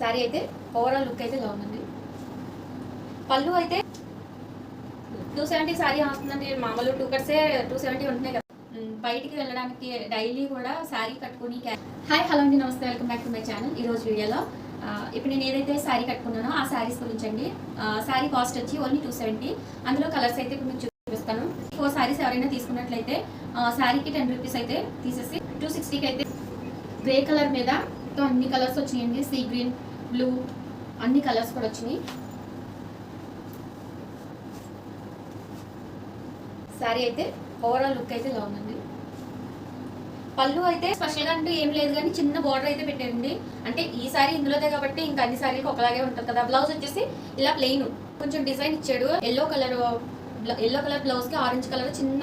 శారీ అయితే overall look అయితే ఇలా ఉందండి పళ్ళు అయితే టూ సెవెంటీ శారీ వస్తుందండి మామూలు టూ కట్సే టూ సెవెంటీ ఉంటున్నాయి కదా. బయటికి వెళ్ళడానికి డైలీ కూడా శారీ కట్టుకుని హాయ్ హలో అండి. నమస్తే. Welcome back to my channel ఈరోజు వీడియోలో ఇప్పుడు నేను ఏదైతే శారీ కట్టుకున్నానో ఆ శారీస్ గురించి అండి. శారీ కాస్ట్ వచ్చి ఓన్లీ టూ సెవెంటీ అందులో కలర్స్ అయితే ఇప్పుడు మీకు చూపిస్తాను. ఫోర్ శారీస్ ఎవరైనా తీసుకున్నట్లయితే శారీకి టెన్ రూపీస్ అయితే తీసేసి టూ సిక్స్టీకి అయితే గ్రే కలర్ మీద అన్ని కలర్స్ వచ్చినాయండి. సీ గ్రీన్ బ్లూ అన్ని కలర్స్ కూడా వచ్చినాయి. శారీ అయితే ఓవరాల్ లుక్ అయితే ఇలా ఉందండి పళ్ళు అయితే స్పెషల్గా అంటూ ఏం లేదు కానీ చిన్న బార్డర్ అయితే పెట్టారండి. అంటే ఈ సారీ ఇందులోదే కాబట్టి ఇంకా అన్ని సారీలకు ఒకలాగే ఉంటుంది కదా. బ్లౌజ్ వచ్చేసి ఇలా ప్లెయిన్ కొంచెం డిజైన్ ఇచ్చాడు. ఎల్లో కలర్ ఎల్లో కలర్ బ్లౌజ్కి ఆరెంజ్ కలర్ చిన్న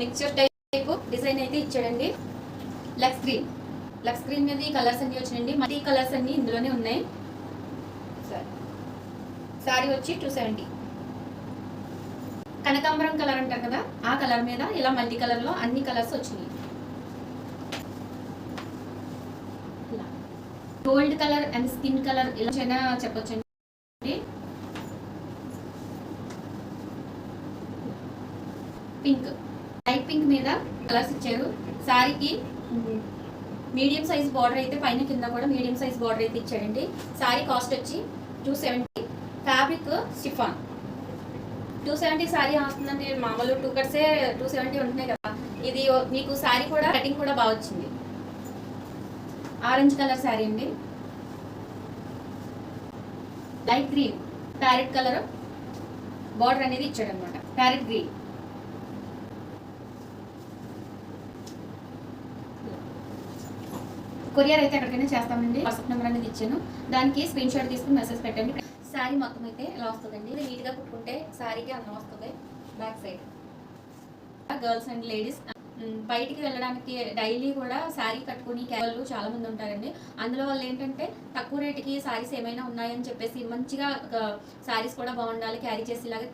మిక్చర్ టైప్ డిజైన్ అయితే ఇచ్చాడండి. లక్స్ గ్రీన్ లక్స్ గ్రీన్ మీద ఈ కలర్స్ అన్ని వచ్చినాయండి. మళ్ళీ కలర్స్ అన్ని ఇందులోనే ఉన్నాయి. సారీ. వచ్చి టూ సెవెంటీ కనకాంబరం కలర్ అంటారు కదా ఆ కలర్ మీద ఇలా మల్టీ కలర్లో అన్ని కలర్స్ వచ్చినాయి. Gold colour and skin colour ఇలా చిన్న చెప్పొచ్చండి. పింక్. లైట్ పింక్ మీద కలర్స్ ఇచ్చారు. సారీకి మీడియం సైజ్ బార్డర్ అయితే పైన కింద కూడా మీడియం సైజ్ బార్డర్ అయితే ఇచ్చాడండి. సారీ కాస్ట్ వచ్చి టూ సెవెంటీ. ఫ్యాబ్రిక్ స్టిఫాన్ టూ సెవెంటీ శారీ వస్తుందండి. మామూలు టూ కట్సే టూ సెవెంటీ ఉంటున్నాయి కదా. ఇది మీకు శారీ కూడా కటింగ్ కూడా బాగా వచ్చింది. ఆరెంజ్ కలర్ శారీ అండి. Light green. Parrot colour border అనేది ఇచ్చాడు అనమాట ప్యారెట్ గ్రీన్. కొరియర్ అయితే ఎక్కడికైనా చేస్తామండి. వాట్సాప్ నెంబర్ అనేది ఇచ్చాను. దానికి స్క్రీన్ షాట్ తీసుకుని మెసేజ్ పెట్టండి. శారీ మొత్తం అయితే ఇలా వస్తుందండి. ఇది నీట్గా కుట్టుకుంటే శారీకి అందం వస్తుంది. Back side girls and ladies బయటికి వెళ్ళడానికి డైలీ కూడా శారీ కట్టుకుని వాళ్ళు చాలా మంది ఉంటారండి. అందులో వాళ్ళు ఏంటంటే తక్కువ రేటుకి శారీస్ ఏమైనా ఉన్నాయని చెప్పేసి మంచిగా శారీస్ కూడా బాగుండాలి క్యారీ చేసేలాగా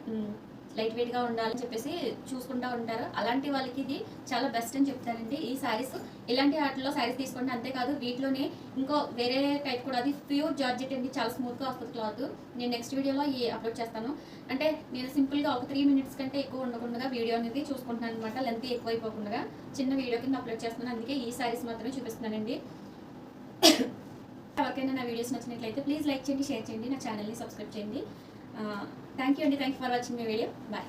లైట్ వెయిట్గా ఉండాలని చెప్పేసి చూసుకుంటా ఉంటారు. అలాంటి వాళ్ళకి ఇది చాలా బెస్ట్ అని చెప్తారండి ఈ శారీస్ ఇలాంటి వాటిలో శారీస్ తీసుకుంటే అంతేకాదు వీటిలోనే ఇంకో వేరే టైప్ కూడా అది ప్యూర్ జార్జెట్ అండి చాలా స్మూత్గా వస్తుంది క్లాత్. నేను నెక్స్ట్ వీడియోలో ఈ అప్లోడ్ చేస్తాను. అంటే నేను సింపుల్గా ఒక త్రీ మినిట్స్ కంటే ఎక్కువ ఉండకుండా వీడియో అనేది చూసుకుంటున్నాను అనమాట లెంత్ ఎక్కువ అయిపోకుండా చిన్న వీడియో కింద అప్లోడ్ చేస్తున్నాను అందుకే ఈ శారీస్ మాత్రమే చూపిస్తున్నానండి. ఎవరికైనా నా వీడియోస్ నచ్చినట్లయితే ప్లీజ్ లైక్ చేయండి షేర్ చేయండి నా ఛానల్ని సబ్స్క్రైబ్ చేయండి. థ్యాంక్ యూ అండి thank you for watching my video bye